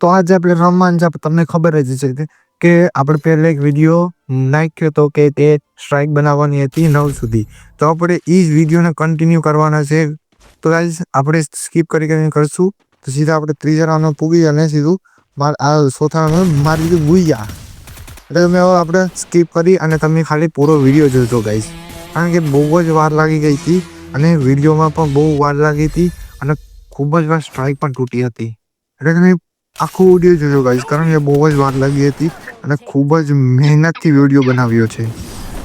તો આજે આપણે રમવાનું છે તમને ખબર જ છે કે આપણે પહેલાં એક વીડિયો નાખ્યો હતો કે તે સ્ટ્રાઇક બનાવવાની હતી નવ સુધી. તો આપણે એ જ વિડીયોને કન્ટિન્યુ કરવાના છે. તો ગાઈઝ આપણે સ્કીપ કરી કરીને કરશું. તો સીધા આપણે ત્રીજા રાઉન્ડમાં પૂગી અને સીધું માર, આ ચોથા રાઉન્ડમાં મારી દીધું ગુઈયા. એટલે તમે હવે આપણે સ્કીપ કરી અને તમે ખાલી પૂરો વીડિયો જોજો ગાઈઝ કારણ કે બહુ જ વાર લાગી ગઈ હતી અને વિડીયોમાં પણ બહુ વાર લાગી હતી અને ખૂબ જ વાર સ્ટ્રાઇક પણ તૂટી હતી. એટલે તમે આખું વીડિયો જોજો ગાઈઝ કારણ કે બહુ જ વાર લાગી હતી અને ખૂબ જ મહેનતથી વીડિયો બનાવ્યો છે.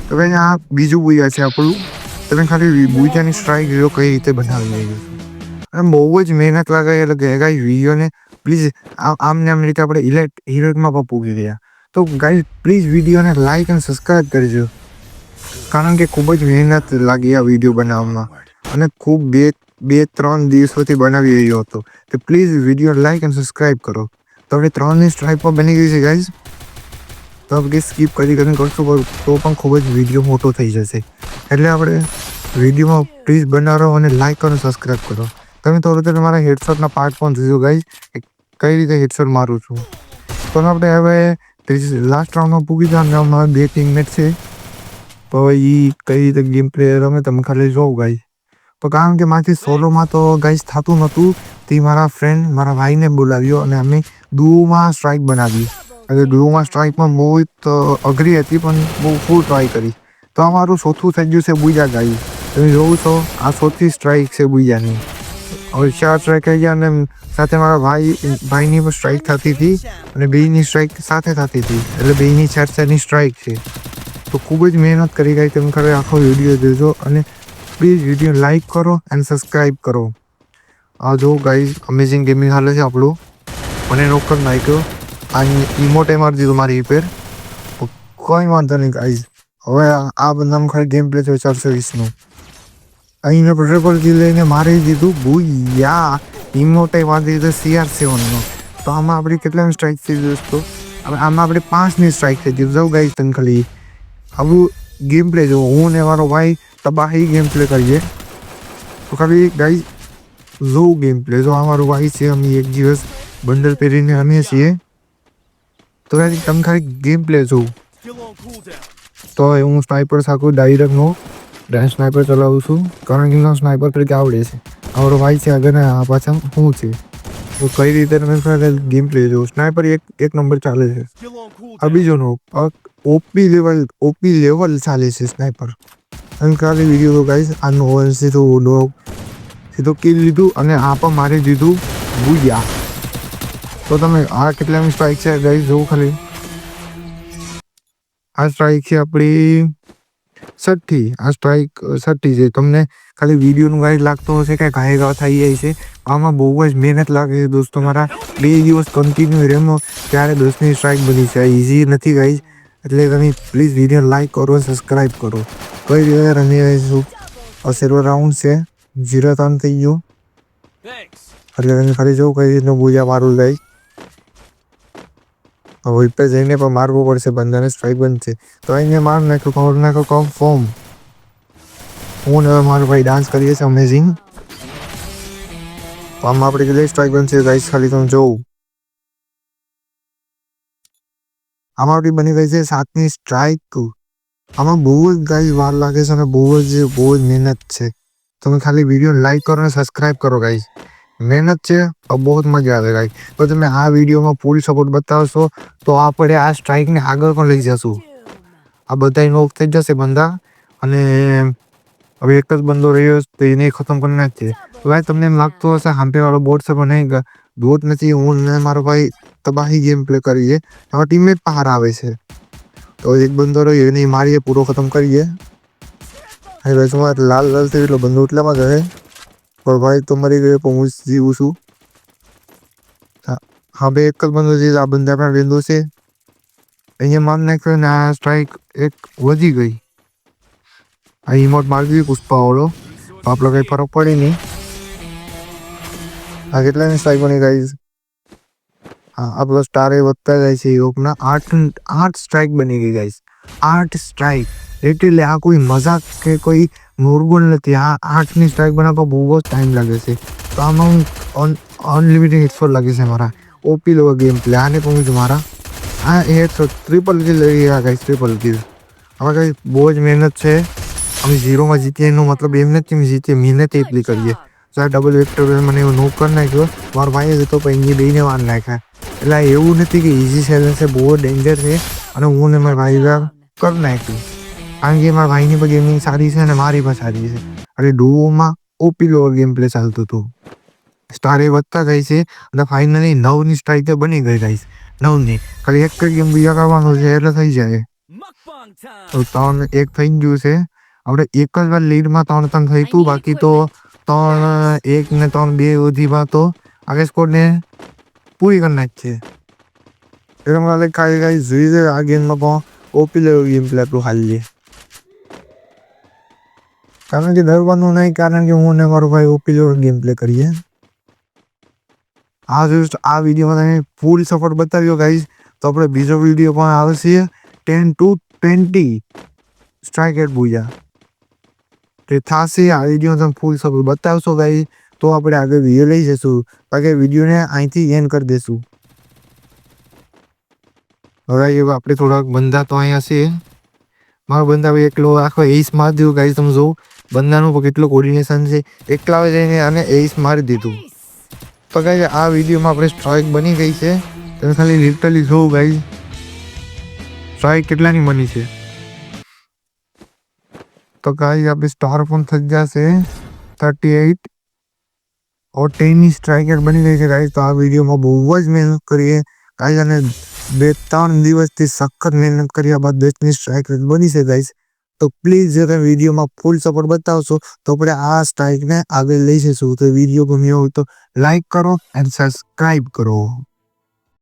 ભાઈ આ બીજું બુયા છે આપણું. તમે ખાલી બુજાની સ્ટ્રાઇક વીડિયો કઈ રીતે બનાવી રહ્યો અને બહુ જ મહેનત લાગે એટલે ગાઈ વિડીયોને પ્લીઝ આમ ને આમ રીતે આપણે ઇલેક્ટ હિરોટમાં પણ પૂગી ગયા. તો ગાઈઝ પ્લીઝ વિડીયોને લાઇક અને સબસ્ક્રાઈબ કરજો. કારણ કે ખૂબ જ મહેનત લાગી આ વીડિયો બનાવવામાં. અને ખૂબ બે બે ત્રણ દિવસોથી બનાવી રહ્યો હતો. તો પ્લીઝ વીડિયો લાઈક અને સબસ્ક્રાઈબ કરો. તો આપણે ત્રણની સ્ટ્રાઇક બની ગઈ છે ગાઈઝ તો આપણે સ્કીપ કરી કરીને કરશું તો પણ ખૂબ જ વીડિયો મોટો થઈ જશે. એટલે આપણે વિડીયોમાં પ્લીઝ બનાવો અને લાઈક કરો સબસ્ક્રાઈબ કરો. તમે તો મારા હેડશોટના પાર્ટ પણ જોજો ગાઈઝ કઈ રીતે હેડશોટ મારું છું. તો આપણે હવે લાસ્ટ રાઉન્ડમાં પૂગી જવાનું અમારા બે ટીમમેટ છે. તો એ કઈ રીતે ગેમ પ્લેયર રમે તમે ખાલી જોઉં ગાઈઝ તો કારણ કે મારાથી સોલોમાં તો ગાઈસ થતું નહોતું. તે મારા ફ્રેન્ડ મારા ભાઈને બોલાવ્યો અને અમે ડુઓમાં સ્ટ્રાઇક બનાવી એટલે ડુઓમાં સ્ટ્રાઇકમાં બહુ જ અઘરી હતી પણ બહુ ફૂલ ટ્રાય કરી. તો આ મારું ચોથું થઈ ગયું છે બુજા ગાઈ તમે જોવું છો આ ચોથી સ્ટ્રાઇક છે બુજાની. હવે ચાર સ્ટ્રાઇક થઈ ગયા અને સાથે મારા ભાઈ ભાઈની પણ સ્ટ્રાઇક થતી હતી અને બેયની સ્ટ્રાઇક સાથે થતી હતી. એટલે બેની ચાર ચારની સ્ટ્રાઇક છે. તો ખૂબ જ મહેનત કરી ગઈ. તમે ખરે આખો વીડિયો જોજો અને પ્લીઝ વીડિયો લાઈક કરો એન્ડ સબસ્ક્રાઈબ કરો. આ જો ગાઈઝ અમેઝિંગ ગેમિંગ હાલે છે આપણું. મને નોકર નાખ્યો. આ ઇમોટે મારી દીધું મારી રિપેર કોઈ વાંધો નહીં ગાઈઝ હવે આ બધામાં ખાલી ગેમ પ્લે છે, ચારસો વીસનું. અહીંને ટ્રિપલ કી લઈને મારી દીધું. બુયા ઇમોટે મારી દીધું સીઆર સેવનનો તો આમાં આપણી કેટલાની સ્ટ્રાઇક થઈ દોસ્તો? આમાં આપણે પાંચની સ્ટ્રાઇક થઈ દીધું ગાઈઝ તને ખાલી આવું ગેમ પ્લે જો હું ને મારો ભાઈ તબાહી ગેમ પ્લે કરીએ તો ખાલી ગાઈઝ લો ગેમ પ્લે જો અમારું ભાઈ છે અમે એક દિવસ બંડલ પહેરીને અમે છીએ તો ગાઈઝ તમે ખાલી ગેમ પ્લે જોઉં તો હું સ્નાઈપર સાકું ડાયરેક્ટનો ડેન્સ સ્નાઈપર ચલાવું છું કારણ કે સ્નાઈપર તરીકે આવડે છે અમારો ભાઈ છે આગળ આ પાછા હું છે તો કઈ રીતે તમે ગેમ પ્લે જો સ્નાઈપર એક એક નંબર ચાલે છે આ બીજો નો ઓપી લેવલ ઓપી લેવલ ચાલે છે સ્નાઈપર ખાલી વીડિયો તો ગાઈશ આનો ઓવર સીધો ડો સીધો કિલ લીધું અને આ પણ મારી દીધું ભૂયા તો તમે આ કેટલામી સ્ટ્રાઇક છે ગાઈશ જોવું ખાલી. આ સ્ટ્રાઇક છે આપણી છઠ્ઠી આ સ્ટ્રાઇક છઠ્ઠી છે. તમને ખાલી વિડીયોનું ગાઈડ લાગતો હશે કે ઘાય ઘા થઈ જાય છે. આમાં બહુ જ મહેનત લાગે છે દોસ્તો મારા. બે દિવસ કન્ટિન્યુ રેમો ત્યારે દોસ્તની સ્ટ્રાઇક બની છે. ઇઝી નથી ગાઈઝ એટલે તમે પ્લીઝ વીડિયો લાઈક કરો સબસ્ક્રાઈબ કરો. કઈ રીતે રમી રહીશું. સર્વર રાઉન્ડ છે. ઝીરો ત્રણ થઈ ગયું. એટલે તમે ખાલી જોઉં કઈ રીતનું બુજા મારું લઈ. હવે ઉપર જઈને પણ મારવું પડશે બંધાને સ્ટ્રાઇક બનશે. તો અહીંયા માર નાખ્યું કવર નાખ્યો કમ ફોર્મ હું ને મારો ભાઈ ડાન્સ કરીએ છીએ અમેઝિંગ આમાં આપણે કેટલી સ્ટ્રાઇક બનશે ગાઈસ ખાલી તમે જોઉં આમાં આપણી બની ગઈ છે સાતની સ્ટ્રાઇક આમાં બહુ જ ગાઈ વાર લાગે છે અને બહુ જ બહુ જ મહેનત છે તમે ખાલી વીડિયો લાઈક કરો અને સબસ્ક્રાઇબ કરો ગાઈ મહેનત છે બહુ જ મજા આવે ગાઈ તો તમે આ વિડીયોમાં ફૂલ સપોર્ટ બતાવશો તો આપણે આ સ્ટ્રાઇકને આગળ પણ લઈ જશું આ બધા નોક થઈ જશે બંદા અને હવે એક જ બંદો રહ્યો તો એને ખતમ કરી નાખીએ ભાઈ તમને એમ લાગતું હશે હાંપેવાળો બોટ છે પણ નહીં બોટ નથી હું ને મારો ભાઈ તબાહી ગેમ પ્લે કરીએ હવે ટીમમેટ બહાર આવે છે તો એક બંદો રહ્યો એને મારીએ પૂરો ખતમ કરીએ હવે વચમાં લાલ લાલ થયું એટલે બંદર એટલામાં ગયે પણ ભાઈ તો મરી ગયો પણ હું જીવું છું હા બે એક જ બંદર છે આ બંદર આપણે વેંદો છે અહીંયા માર નાખ્યો ને આ સ્ટ્રાઇક એક વધી ગઈ આ ઇમોટ મારી દીધી પુષ્પાવાળો આપણો કંઈ ફરક પડે નહીં આ કેટલાની સ્ટ્રાઇક બની ગઈ હા આપણો સ્ટાર એ વધતા જાય છે યોગના. આઠ આઠ સ્ટ્રાઇક બની ગઈ ગાઈઝ આઠ સ્ટ્રાઇક એટલે આ કોઈ મજાક કે કોઈ નોર્મલ નથી. આ આઠની સ્ટ્રાઇક બનાવવા બહુ જ ટાઈમ લાગે છે. તો આમાં હું અનલિમિટેડ હિટફોર લાગે છે મારા. ઓપી લો ગેમ પ્લે આને પણ છું મારા. આ તો ટ્રિપલ કિલ લઈ ગયા ગાઈસ ટ્રિપલ કિલ હવે ગાઈસ બહુ જ મહેનત છે. અમે ઝીરોમાં જીતીએ એનો મતલબ એમ નથી અમે જીતીએ, મહેનત એટલી કરીએ. તો ડબલ વેક્ટર મને એવું નોક કરી નાખ્યો મારો ભાઈ હતો, પણ એની બેને વાર નાખ્યા. એટલે એવું નથી કે ઇઝી સેલન્સ બહુ ડેન્જર છે. અને હું ને મારા ભાઈ કરી નાખ્યું કારણ કે મારા ભાઈની પણ ગેમિંગ સારી છે અને મારી પણ સારી છે. અને ડુઓમાં ઓપી લોવર ગેમ પ્લે ચાલતું હતું. સ્ટાર વધતા જાય છે અને ફાઇનલી નવની સ્ટ્રાઇક બની ગઈ ગાઈસ નવની. ખાલી એક ગેમ બીજા કરવાનું છે, એટલે થઈ જાય. તો ત્રણ એક થઈ ગયું છે. આપણે એક જ વાર લીડમાં ત્રણ ત્રણ થઈ હતું બાકી તો ત્રણ એક ને ત્રણ બે સુધીમાં તો આગળ સ્કોરને પૂરી કરી નાખી છે એટલે મારે ખાલી ખાલી જોઈ છે આ ગેમમાં પણ ઓપી લેવલ ગેમ પ્લે આપણું હાલીએ કારણ કે ડરવાનું નહીં કારણ કે હું ને મારો ભાઈ ઓપી લેવલ ગેમ પ્લે કરીએ આ just આ વિડીયોમાં તમે ફૂલ સપોર્ટ બતાવ્યો ગાઈઝ તો આપણે બીજો વીડિયો પણ આવશે ten to twenty strike at બુજા તે થશે આ વીડિયો તમે ફૂલ સપોર્ટ બતાવશો ગાઈઝ તો આપણે આગળ વીડિયો લઈ જઈશું. બાકી વિડીયોને અહીંથી એન્ડ કરી દઈશું. હવે એવું આપણે થોડાક બંધા તો અહીંયા છે. મારો બંધા ભાઈ એકલો આખો એસ મારી દીધું ગાઈ તમે જોવું બંધાનું કેટલું કોર્ડિનેશન છે. એકલા જઈને આને એસ મારી દીધું. તો ગાઈ આ વિડીયોમાં આપણે સ્ટ્રાઇક બની ગઈ છે. તમે ખાલી લિટરલી જોવું ગાઈ સ્ટ્રાઇક કેટલાની બની છે? તો ગાઈ આપણે સ્ટાર પણ થઈ જશે થર્ટી એઇટ ઓર ટેનની સ્ટ્રાઇકર બની ગઈ છે. ગાઈઝ તો આ વિડીયોમાં બહુ જ મહેનત કરીએ. ગાઈઝ અને બે ત્રણ દિવસથી સખત મહેનત કર્યા બાદ બેસ્ટની સ્ટ્રાઇક બની છે ગાઈઝ તો પ્લીઝ જો તમે વિડીયોમાં ફૂલ સપોર્ટ બતાવશો, તો આપણે આ સ્ટ્રાઇકને આગળ લઈ જઈશું. તો વીડિયો ગમ્યો હોય તો લાઈક કરો એન્ડ સબસ્ક્રાઈબ કરો.